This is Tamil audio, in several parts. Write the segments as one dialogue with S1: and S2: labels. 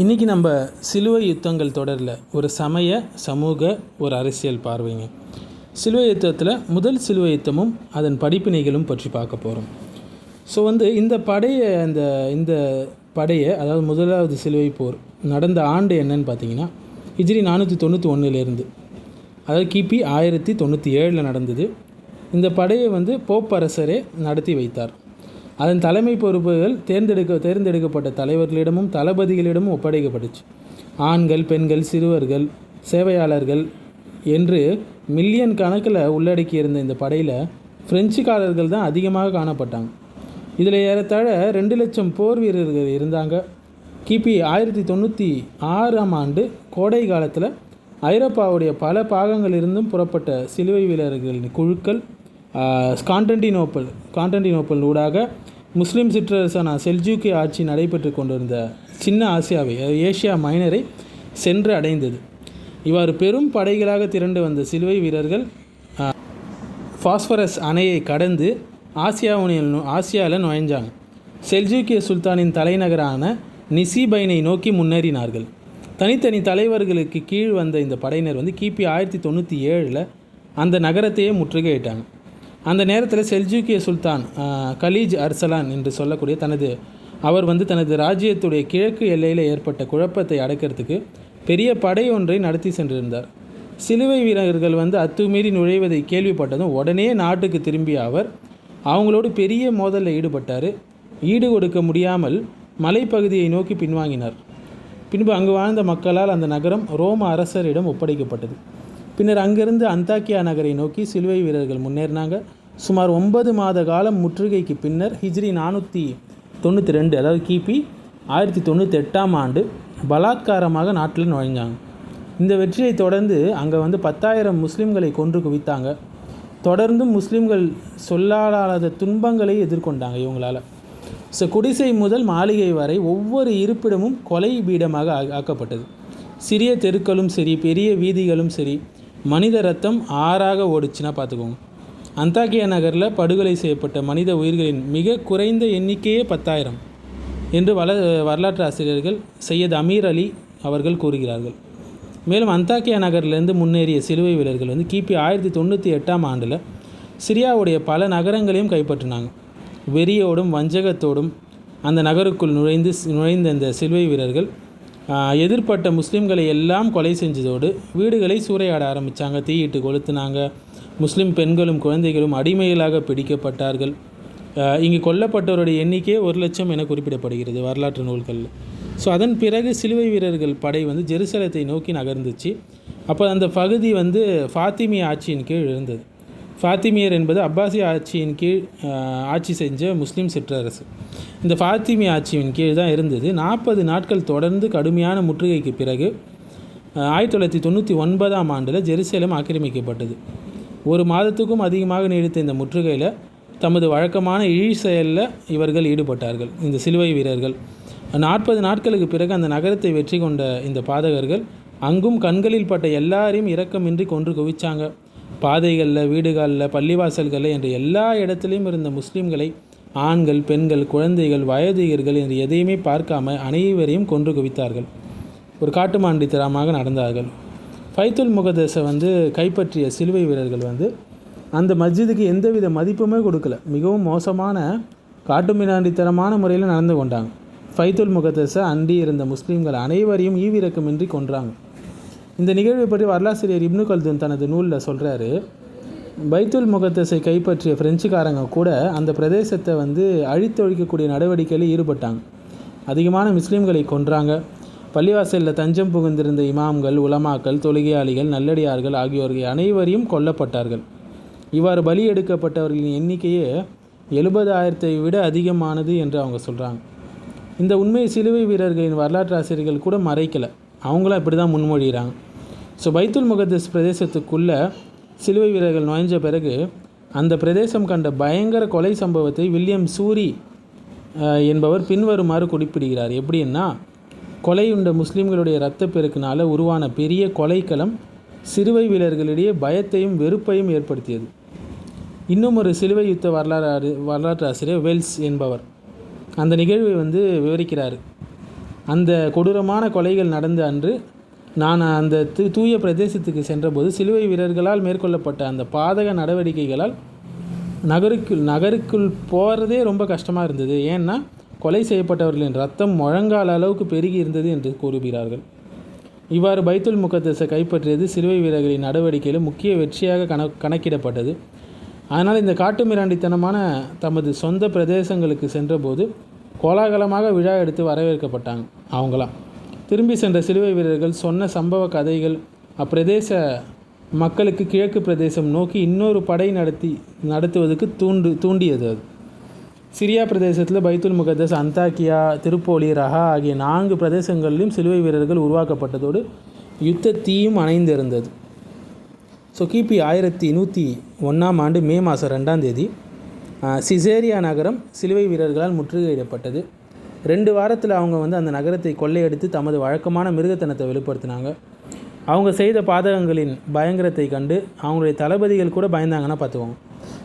S1: இன்றைக்கி நம்ம சிலுவை யுத்தங்கள் தொடரில் ஒரு சமய சமூக ஒரு அரசியல் பார்வைங்க. சிலுவை யுத்தத்தில் முதல் சிலுவை யுத்தமும் அதன் படிப்பினைகளும் பற்றி பார்க்க போகிறோம் ஸோ வந்து இந்த படையை அந்த இந்த படையை அதாவது முதலாவது சிலுவை போர் நடந்த ஆண்டு என்னன்னு பார்த்தீங்கன்னா ஹிஜ்ரி நானூற்றி தொண்ணூற்றி ஒன்றுலேருந்து அதாவது கிபி ஆயிரத்தி தொண்ணூற்றி ஏழில் நடந்தது. இந்த படையை வந்து போப்பரசரே நடத்தி வைத்தார். அதன் தலைமை பொறுப்புகள் தேர்ந்தெடுக்க தேர்ந்தெடுக்கப்பட்ட தலைவர்களிடமும் தளபதிகளிடமும் ஒப்படைக்கப்பட்டுச்சு. ஆண்கள் பெண்கள் சிறுவர்கள் சேவையாளர்கள் என்று மில்லியன் கணக்கில் உள்ளடக்கியிருந்த இந்த படையில் பிரெஞ்சுக்காரர்கள் தான் அதிகமாக காணப்பட்டாங்க. இதில் ஏறத்தாழ ரெண்டு லட்சம் போர் வீரர்கள் இருந்தாங்க. கிபி ஆயிரத்தி தொண்ணூற்றி ஆறாம் ஆண்டு கோடை காலத்தில் ஐரோப்பாவுடைய பல பாகங்களிலிருந்தும் புறப்பட்ட சிலுவை வீரர்களின் குழுக்கள் கான்டன்டினோப்பல் கான்டன்டினோப்பல் ஊடாக முஸ்லீம் சிற்றரசான செல்ஜூக்கி ஆட்சி நடைபெற்று கொண்டிருந்த சின்ன ஆசியாவை ஏஷியா மைனரை சென்று அடைந்தது இவ்வாறு பெரும் படைகளாக திரண்டு வந்த சிலுவை வீரர்கள் ஃபாஸ்பரஸ் அணையை கடந்து ஆசியாவுனில் ஆசியாவில் நுழைஞ்சாங்க. செல்ஜூக்கிய சுல்தானின் தலைநகரான நிசிபைனை நோக்கி முன்னேறினார்கள். தனித்தனி தலைவர்களுக்கு கீழ் வந்த இந்த படையினர் வந்து கிபி ஆயிரத்தி தொண்ணூற்றி ஏழில் அந்த நகரத்தையே முற்றுகையிட்டாங்க. அந்த நேரத்தில் செல்ஜூக்கிய சுல்தான் கலீஜ் அர்சலான் என்று சொல்லக்கூடிய தனது அவர் வந்து தனது ராஜ்யத்துடைய கிழக்கு எல்லையில் ஏற்பட்ட குழப்பத்தை அடக்கிறதுக்கு பெரிய படை ஒன்றை நடத்தி சென்றிருந்தார். சிலுவை வீரர்கள் வந்து அத்துமீறி நுழைவதை கேள்விப்பட்டதும் உடனே நாட்டுக்கு திரும்பிய அவர் அவங்களோடு பெரிய மோதலில் ஈடுபட்டார். ஈடு கொடுக்க முடியாமல் மலைப்பகுதியை நோக்கி பின்வாங்கினார். பின்பு அங்கு வாழ்ந்த மக்களால் அந்த நகரம் ரோம அரசரிடம் ஒப்படைக்கப்பட்டது. பின்னர் அங்கிருந்து அந்தாக்கியா நகரை நோக்கி சிலுவை வீரர்கள் முன்னேறினாங்க. சுமார் ஒன்பது மாத காலம் முற்றுகைக்கு பின்னர் ஹிஜ்ரி நானூற்றி தொண்ணூற்றி ரெண்டு அதாவது கிபி ஆயிரத்தி தொண்ணூற்றி எட்டாம் ஆண்டு பலாத்காரமாக நாட்டில் நுழைஞ்சாங்க இந்த வெற்றியை தொடர்ந்து அங்கே வந்து பத்தாயிரம் முஸ்லீம்களை கொன்று குவித்தாங்க. தொடர்ந்தும் முஸ்லீம்கள் சொல்லாத துன்பங்களை எதிர்கொண்டாங்க இவங்களால். ஸோ குடிசை முதல் மாளிகை வரை ஒவ்வொரு இருப்பிடமும் கொலை பீடமாக ஆக்கப்பட்டது. சிறிய தெருக்களும் சரி பெரிய வீதிகளும் சரி மனித ரத்தம் ஆறாக ஓடுச்சுன்னா பார்த்துக்கோங்க. அந்தாக்கியா நகரில் படுகொலை செய்யப்பட்ட மனித உயிர்களின் மிக குறைந்த எண்ணிக்கையே பத்தாயிரம் என்று வள வரலாற்று ஆசிரியர்கள் சையத் அமீர் அலி அவர்கள் கூறுகிறார்கள். மேலும் அந்தாக்கியா நகர்லேருந்து முன்னேறிய சிலுவை வீரர்கள் வந்து கிபி ஆயிரத்தி தொண்ணூற்றி எட்டாம் ஆண்டில் சிரியாவுடைய பல நகரங்களையும் கைப்பற்றினாங்க. வெறியோடும் வஞ்சகத்தோடும் அந்த நகருக்குள் நுழைந்து நுழைந்த இந்த சிலுவை வீரர்கள் எதிர்ப்பட்ட முஸ்லீம்களை எல்லாம் கொலை செஞ்சதோடு வீடுகளை சூறையாட ஆரம்பித்தாங்க தீயிட்டு கொளுத்துனாங்க. முஸ்லீம் பெண்களும் குழந்தைகளும் அடிமைகளாக பிடிக்கப்பட்டார்கள். இங்கு கொல்லப்பட்டவருடைய எண்ணிக்கையே ஒரு லட்சம் என குறிப்பிடப்படுகிறது வரலாற்று நூல்களில். ஸோ அதன் பிறகு சிலுவை வீரர்கள் படை வந்து ஜெருசலத்தை நோக்கி நகர்ந்துச்சு. அப்போ அந்த பகுதி வந்து ஃபாத்திமி ஆட்சியின் கீழ் இருந்தது. ஃபாத்திமியர் என்பது அப்பாசி ஆட்சியின் கீழ் ஆட்சி செஞ்ச முஸ்லீம் சிற்றரசு. இந்த ஃபாத்திமி ஆட்சியின் கீழ் தான் இருந்தது. நாற்பது நாட்கள் தொடர்ந்து கடுமையான முற்றுகைக்கு பிறகு ஆயிரத்தி தொள்ளாயிரத்தி தொண்ணூற்றி ஒன்பதாம் ஆண்டில் ஜெருசலம் ஆக்கிரமிக்கப்பட்டது. ஒரு மாதத்துக்கும் அதிகமாக நீடித்த இந்த முற்றுகையில் தமது வழக்கமான இழி செயலில் இவர்கள் ஈடுபட்டார்கள். இந்த சிலுவை வீரர்கள். நாற்பது நாட்களுக்கு பிறகு அந்த நகரத்தை வெற்றி கொண்ட இந்த பாதகர்கள் அங்கும் கண்களில் பட்ட எல்லாரையும் இரக்கமின்றி கொன்று குவிச்சாங்க. பாதைகளில் வீடுகளில் பள்ளிவாசல்களில் என்ற எல்லா இடத்துலையும் இருந்த முஸ்லீம்களை ஆண்கள் பெண்கள் குழந்தைகள் வயதிகர்கள் என்று எதையுமே பார்க்காம அனைவரையும் கொன்று குவித்தார்கள். ஒரு காட்டுமாண்டித்தனமாக நடந்தார்கள். ஃபைத்துல் முகதேசை வந்து கைப்பற்றிய சிலுவை வீரர்கள் வந்து அந்த மஸ்ஜிதுக்கு எந்தவித மதிப்புமே கொடுக்கல. மிகவும் மோசமான காட்டுமிராண்டித்தனமான முறையில் நடந்து கொண்டாங்க. ஃபைத்துல் முகதேசை அண்டி இருந்த முஸ்லீம்கள் அனைவரையும் ஈவிரக்கமின்றி கொன்றாங்க. இந்த நிகழ்வை பற்றி வரலாசிரியர் இப்னு கல்தூன் தனது நூலில் சொல்கிறாரு பைத்துல் முகத்தஸை கைப்பற்றிய பிரெஞ்சுக்காரங்க கூட அந்த பிரதேசத்தை வந்து அழித்தொழிக்கக்கூடிய நடவடிக்கையில் ஈடுபட்டாங்க. அதிகமான முஸ்லீம்களை கொன்றாங்க. பள்ளிவாசலில் தஞ்சம் புகுந்திருந்த இமாம்கள் உலமாக்கள் தொழுகையாளிகள் நல்லடியார்கள் ஆகியோர்கள் அனைவரையும் கொல்லப்பட்டார்கள். இவ்வாறு பலி எடுக்கப்பட்டவர்களின் எண்ணிக்கையே எழுபதாயிரத்தை விட அதிகமானது என்று அவங்க சொல்கிறாங்க இந்த உண்மை சிலுவை வீரர்களின் வரலாற்று ஆசிரியர்கள் கூட மறைக்கலை. அவங்களும் இப்படி தான் முன்மொழிகிறாங்க ஸோ பைத்துல் முகத்தஸ் பிரதேசத்துக்குள்ளே சிலுவை வீரர்கள் நுழைஞ்ச பிறகு அந்த பிரதேசம் கண்ட பயங்கர கொலை சம்பவத்தை வில்லியம் சூரி என்பவர் பின்வருமாறு குறிப்பிடுகிறார். எப்படின்னா கொலையுண்ட முஸ்லீம்களுடைய இரத்தப்பெருக்கினால் உருவான பெரிய கொலைக்களம் சிறுவை வீரர்களிடையே பயத்தையும் வெறுப்பையும் ஏற்படுத்தியது. இன்னும் ஒரு சிலுவை யுத்த வரலாறு வரலாற்று ஆசிரியர் வெல்ஸ் என்பவர் அந்த நிகழ்வை வந்து விவரிக்கிறார். அந்த கொடூரமான கொலைகள் நடந்த அன்று நான் அந்த தூ தூய பிரதேசத்துக்கு சென்றபோது சிலுவை வீரர்களால் மேற்கொள்ளப்பட்ட அந்த பாதக நடவடிக்கைகளால் நகருக்குள் நகருக்குள் போகிறதே ரொம்ப கஷ்டமாக இருந்தது. ஏன்னா கொலை செய்யப்பட்டவர்களின் ரத்தம் முழங்கால அளவுக்கு பெருகி இருந்தது என்று கூறுகிறார்கள். இவ்வாறு பைத்துல் முகத்தஸை கைப்பற்றியது சிலுவை வீரர்களின் நடவடிக்கையில் முக்கிய வெற்றியாக கண கணக்கிடப்பட்டது. அதனால் இந்த காட்டுமிராண்டித்தனமான தமது சொந்த பிரதேசங்களுக்கு சென்றபோது கோலாகலமாக விழா எடுத்து வரவேற்கப்பட்டாங்க அவங்களாம். திரும்பி சென்ற சிலுவை வீரர்கள் சொன்ன சம்பவ கதைகள் அப்பிரதேச மக்களுக்கு கிழக்கு பிரதேசம் நோக்கி இன்னொரு படை நடத்தி நடத்துவதற்கு தூண்டு தூண்டியது அது. சிரியா பிரதேசத்தில் பைத்துல் முகதஸ் அந்தாக்கியா திருப்போலி ரஹா ஆகிய நான்கு பிரதேசங்களிலும் சிலுவை வீரர்கள் உருவாக்கப்பட்டதோடு யுத்தத்தீயும் அணைந்திருந்தது. ஸோ கிபி ஆயிரத்தி நூற்றி ஒன்றாம் ஆண்டு மே மாதம் ரெண்டாம் தேதி சிசேரியா நகரம் சிலுவை வீரர்களால் முற்றுகையிடப்பட்டது. ரெண்டு வாரத்தில் அவங்க வந்து அந்த நகரத்தை கொள்ளையடித்து தமது வழக்கமான மிருகத்தனத்தை வெளிப்படுத்தினாங்க. அவங்க செய்த பாதகங்களின் பயங்கரத்தை கண்டு அவங்களுடைய தளபதிகள் கூட பயந்தாங்கன்னா பார்த்துக்கோங்க.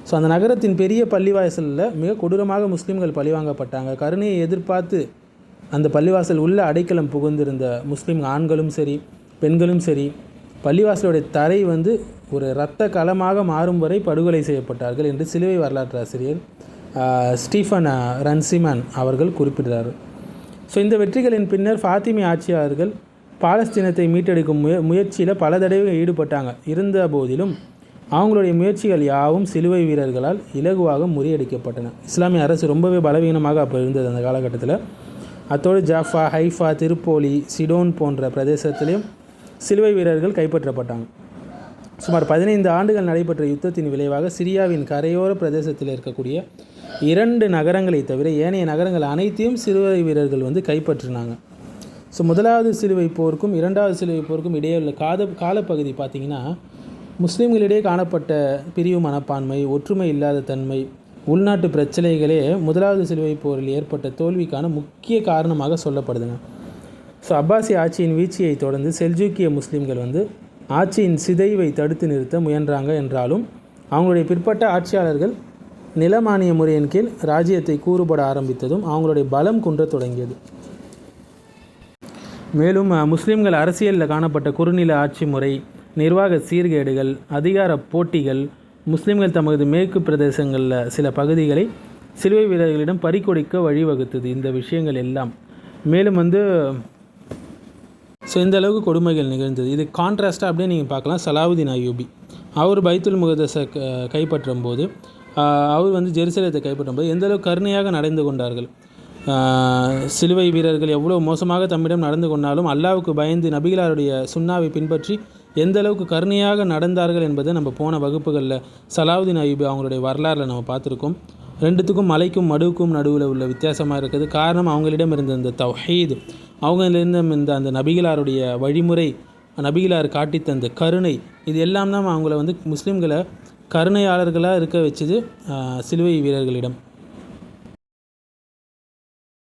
S1: ஸோ அந்த நகரத்தின் பெரிய பள்ளிவாசலில் மிக கொடூரமாக முஸ்லீம்கள் பழிவாங்கப்பட்டாங்க. கருணையை எதிர்பார்த்து அந்த பள்ளிவாசல் உள்ள அடைக்கலம் புகுந்திருந்த முஸ்லீம் ஆண்களும் சரி பெண்களும் சரி பள்ளிவாசலுடைய தரை வந்து ஒரு இரத்த களமாக மாறும் வரை படுகொலை செய்யப்பட்டார்கள் என்று சிலுவை வரலாற்று ஆசிரியர் ஸ்டீஃபன் ரன்சிமன் அவர்கள் குறிப்பிடுறார். ஸோ இந்த வெற்றிகளின் பின்னர் ஃபாத்திமி ஆட்சியாளர்கள் பாலஸ்தீனத்தை மீட்டெடுக்கும் முய முயற்சியில் பல தடவை ஈடுபட்டாங்க. இருந்த போதிலும் அவங்களுடைய முயற்சிகள் யாவும் சிலுவை வீரர்களால் இலகுவாக முறியடிக்கப்பட்டன. இஸ்லாமிய அரசு ரொம்பவே பலவீனமாக அப்போ இருந்தது அந்த காலகட்டத்தில். அத்தோடு ஜாஃபா ஹைஃபா திருப்போலி சிடோன் போன்ற பிரதேசத்திலையும் சிலுவை வீரர்கள் கைப்பற்றப்பட்டாங்க. சுமார் பதினைந்து ஆண்டுகள் நடைபெற்ற யுத்தத்தின் விளைவாக சிரியாவின் கரையோர பிரதேசத்தில் இருக்கக்கூடிய இரண்டு நகரங்களை தவிர ஏனைய நகரங்கள் அனைத்தையும் சிறுவை வீரர்கள் வந்து கைப்பற்றினாங்க. ஸோ முதலாவது சிலுவை போருக்கும் இரண்டாவது சிலுவை போருக்கும் இடையே உள்ள காத காலப்பகுதி பார்த்திங்கன்னா முஸ்லீம்களிடையே காணப்பட்ட பிரிவு மனப்பான்மை ஒற்றுமை இல்லாத தன்மை உள்நாட்டு பிரச்சனைகளே முதலாவது சிலுவை போரில் ஏற்பட்ட தோல்விக்கான முக்கிய காரணமாக சொல்லப்படுதுங்க. ஸோ அப்பாசி ஆட்சியின் வீழ்ச்சியை தொடர்ந்து செல்ஜூக்கிய முஸ்லீம்கள் வந்து ஆட்சியின் சிதைவை தடுத்து நிறுத்த முயன்றாங்க என்றாலும் அவங்களுடைய பிற்பட்ட ஆட்சியாளர்கள் நிலமானிய முறையின் கீழ் ராஜ்யத்தை கூறுபட ஆரம்பித்ததும் அவங்களுடைய பலம் குன்றத் தொடங்கியது. மேலும் முஸ்லீம்கள் முஸ்லிம்கள் அரசியலில் காணப்பட்ட குறுநில ஆட்சி முறை நிர்வாக சீர்கேடுகள் அதிகார போட்டிகள் முஸ்லிம்கள் தமது மேற்கு பிரதேசங்களில் சில பகுதிகளை சிலுவை வீரர்களிடம் பறிக்கொடுக்க வழிவகுத்தது இந்த விஷயங்கள் எல்லாம். மேலும் வந்து ஸோ இந்த அளவுக்கு கொடுமைகள் நிகழ்ந்தது. இது கான்ட்ராஸ்ட்டாக அப்படியே நீங்கள் பார்க்கலாம். சலாவுதீன் அயூபி அவர் பைத்துல் முகதஸை கைப்பற்றும் போது அவர் வந்து ஜெருசலத்தை கைப்பற்றும்போது எந்த அளவுக்கு கருணையாக நடந்து கொண்டார்கள்? சிலுவை வீரர்கள் எவ்வளோ மோசமாக தம்மிடம் நடந்து கொண்டாலும் அல்லாவுக்கு பயந்து நபிகளாருடைய சுண்ணாவை பின்பற்றி எந்த அளவுக்கு கருணையாக நடந்தார்கள் என்பதை நம்ம போன வகுப்புகளில் சலாவுதீன் அய்யூபி அவங்களுடைய வரலாறில் நம்ம பார்த்துருக்கோம். ரெண்டுத்துக்கும் மலைக்கும் மடுவுக்கும் நடுவில் உள்ள வித்தியாசமாக இருக்குது. காரணம் அவங்களிடம் இருந்த இந்த தவஹீது அவங்களிடம் இருந்த அந்த நபிகளாருடைய வழிமுறை நபிகளார் காட்டி தந்த கருணை இது எல்லாம் தான் அவங்கள வந்து முஸ்லீம்களை கருணையாளர்களாக இருக்க வச்சது சிலுவை வீரர்களிடம்.